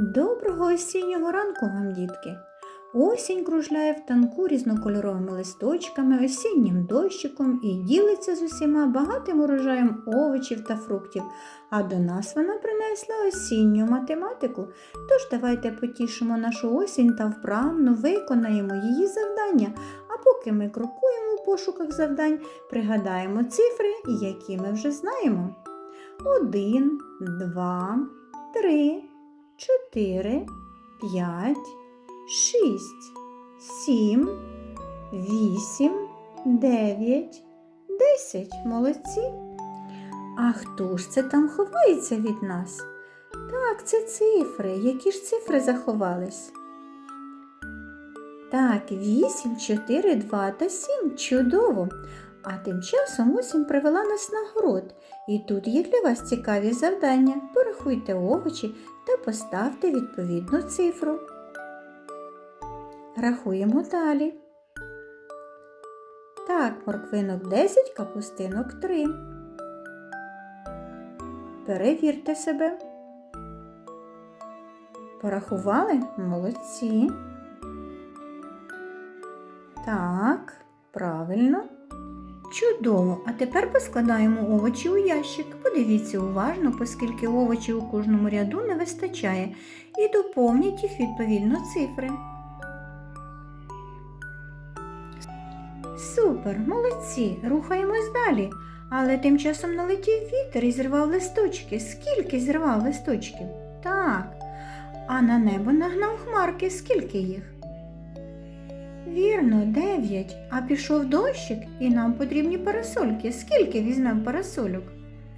Доброго осіннього ранку вам, дітки! Осінь кружляє в танку різнокольоровими листочками, осіннім дощиком і ділиться з усіма багатим урожаєм овочів та фруктів. А до нас вона принесла осінню математику. Тож давайте потішимо нашу осінь та вправно виконаємо її завдання. А поки ми крокуємо у пошуках завдань, пригадаємо цифри, які ми вже знаємо. Один, два, три чотири, п'ять, шість, сім, вісім, дев'ять, десять. Молодці. А хто ж це там ховається від нас? Так, це цифри. Які ж цифри заховались? Так, вісім, чотири, два та сім. Чудово. А тим часом осінь привела нас на город. І тут є для вас цікаві завдання. Порахуйте овочі та поставте відповідну цифру. Рахуємо далі. Так, морквинок 10, капустинок 3. Перевірте себе. Порахували? Молодці. Так, правильно. Чудово! А тепер поскладаємо овочі у ящик. Подивіться уважно, оскільки овочів у кожному ряду не вистачає, і доповніть їх відповідно цифри. Супер, молодці! Рухаємось далі. Але тим часом налетів вітер і зірвав листочки. Скільки зірвав листочків? Так. А на небо нагнав хмарки. Скільки їх? Вірно, дев'ять. А пішов дощик, і нам потрібні парасольки. Скільки візьмемо парасольок?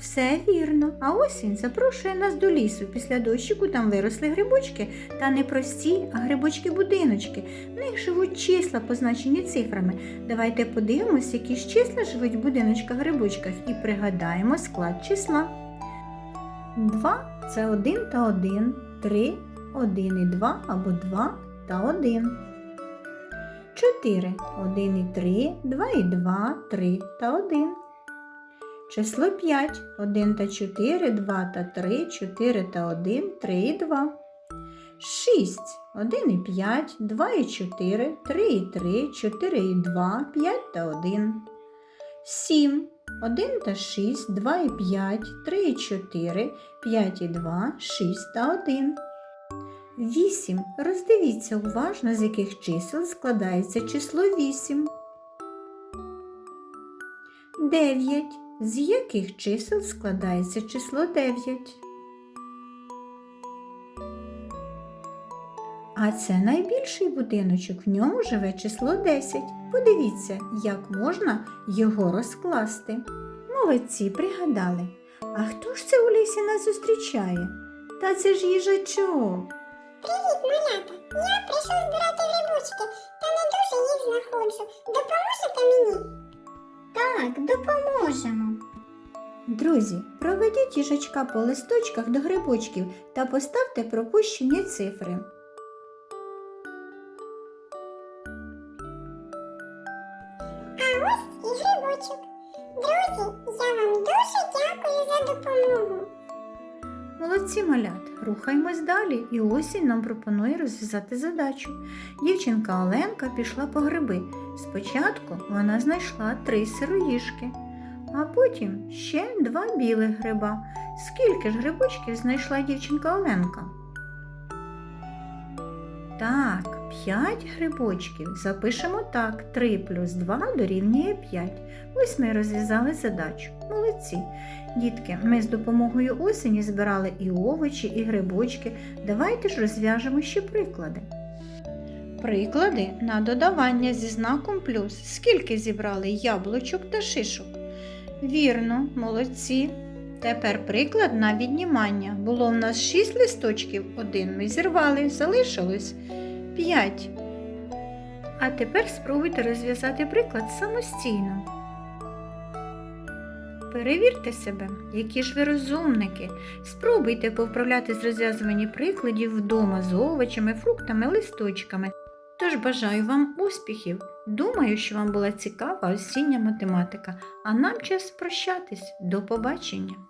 Все вірно. А осінь запрошує нас до лісу. Після дощику там виросли грибочки, та не прості, а грибочки-будиночки. В них живуть числа, позначені цифрами. Давайте подивимось, які ж числа живуть в будиночках-грибочках, і пригадаємо склад числа. Два це один та один, три, один і два або два та один. 4, 1 і 3, 2 і 2, 3 та 1. Число 5, 1 та 4, 2 та 3, 4 та 1, 3 і 2. 6, 1 і 5, 2 і 4, 3 і 3, 4 і 2, 5 та 1. 7, 1 та 6, 2 і 5, 3 і 4, 5 і 2, 6 та 1. 8. Роздивіться уважно, з яких чисел складається число 8. 9. З яких чисел складається число 9. А це найбільший будиночок, в ньому живе число 10. Подивіться, як можна його розкласти. Молодці, пригадали. А хто ж це у лісі нас зустрічає? Та це ж їжачок. Привіт, малята! Я прийшов збирати грибочки, та не дуже їх знаходжу. Допоможете мені? Так, допоможемо. Друзі, проведіть їжачка по листочках до грибочків та поставте пропущені цифри. А ось і грибочок. Друзі, я вам дуже дякую за допомогу. Молодці малят, рухаємось далі, і осінь нам пропонує розв'язати задачу. Дівчинка Оленка пішла по гриби. Спочатку вона знайшла три сироїжки, а потім ще два білих гриба. Скільки ж грибочків знайшла дівчинка Оленка? Так, 5 грибочків. Запишемо так. 3 плюс 2 дорівнює 5. Ось ми розв'язали задачу. Молодці. Дітки, ми з допомогою осені збирали і овочі, і грибочки. Давайте ж розв'яжемо ще приклади. Приклади на додавання зі знаком плюс. Скільки зібрали яблучок та шишок? Вірно, молодці. Тепер приклад на віднімання. Було в нас 6 листочків, один ми зірвали, залишилось 5. А тепер спробуйте розв'язати приклад самостійно. Перевірте себе, які ж ви розумники. Спробуйте повправляти з розв'язування прикладів вдома з овочами, фруктами, листочками. Тож бажаю вам успіхів! Думаю, що вам була цікава осіння математика, а нам час прощатись. До побачення!